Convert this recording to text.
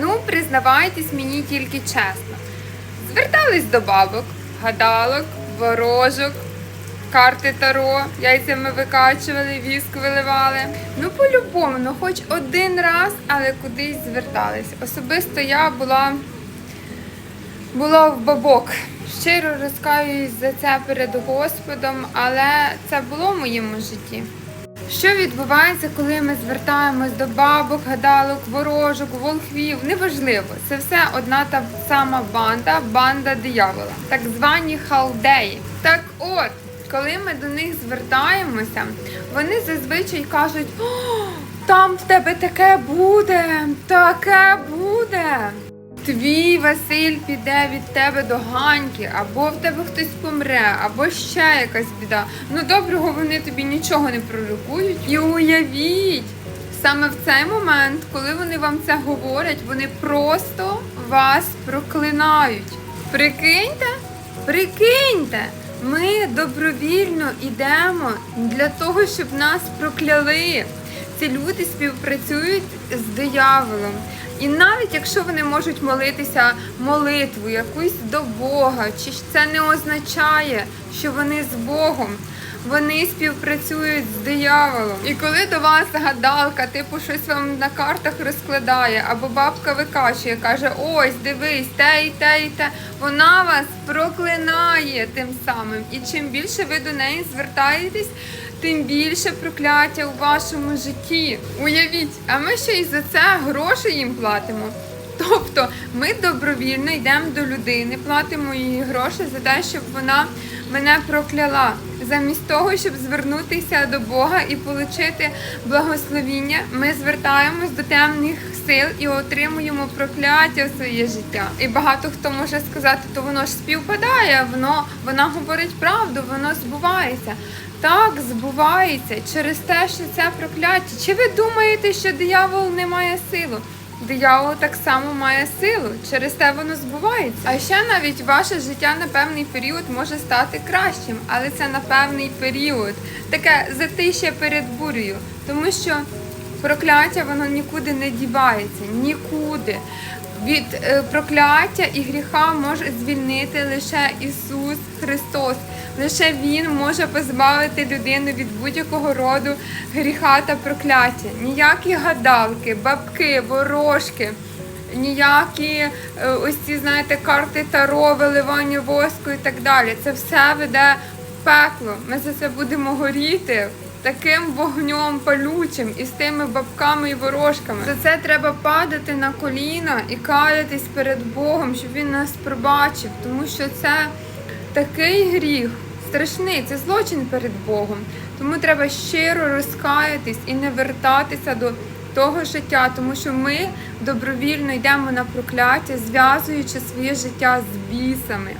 Ну, признавайтесь мені тільки чесно. Звертались до бабок, гадалок, ворожок, карти таро, яйцями викачували, віск виливали. Ну, по-любому, ну хоч один раз, але кудись звертались. Особисто я була, була в бабок. Щиро розкаюсь за це перед Господом, але це було в моєму житті. Що відбувається, коли ми звертаємось до бабок, гадалок, ворожок, волхвів? Неважливо, це все одна та сама банда, банда диявола, так звані халдеї. Так от, коли ми до них звертаємося, вони зазвичай кажуть: О, там в тебе таке буде, таке буде. Твій Василь піде від тебе до ганьки, або в тебе хтось помре, або ще якась біда. Ну доброго вони тобі нічого не пророкують. І уявіть, саме в цей момент, коли вони вам це говорять, вони просто вас проклинають. Прикиньте, прикиньте, ми добровільно йдемо для того, щоб нас прокляли. Ці люди співпрацюють з дияволом. І навіть якщо вони можуть молитися молитву якусь до Бога, чи це не означає, що вони з Богом. Вони співпрацюють з дияволом. І коли до вас гадалка, типу, щось вам на картах розкладає, або бабка викачує, каже: ось, дивись, те і те і те, вона вас проклинає тим самим. І чим більше ви до неї звертаєтесь, тим більше прокляття у вашому житті. Уявіть, а ми ще й за це гроші їм платимо. Тобто ми добровільно йдемо до людини, платимо їй гроші за те, щоб вона мене прокляла. Замість того, щоб звернутися до Бога і отримати благословіння, ми звертаємось до темних сил і отримуємо прокляття в своє життя. І багато хто може сказати, то воно ж співпадає, воно вона говорить правду, воно збувається. Так, збувається через те, що це прокляття. Чи ви думаєте, що диявол не має силу? Диявол так само має силу, через те воно збувається. А ще навіть ваше життя на певний період може стати кращим, але це на певний період, таке затишя перед бурею, тому що прокляття воно нікуди не дівається, нікуди. Від е, прокляття і гріха може звільнити лише Ісус Христос. Лише Він може позбавити людину від будь-якого роду гріха та прокляття. Ніякі гадалки, бабки, ворожки, ніякі е, ось ці, знаєте, карти таро, виливання воску і так далі. Це все веде в пекло. Ми за це будемо горіти. Таким вогнем палючим і з тими бабками і ворожками. За це треба падати на коліна і каятись перед Богом, щоб він нас пробачив, тому що це такий гріх страшний, це злочин перед Богом. Тому треба щиро розкаятись і не вертатися до того життя, тому що ми добровільно йдемо на прокляття, зв'язуючи своє життя з бісами.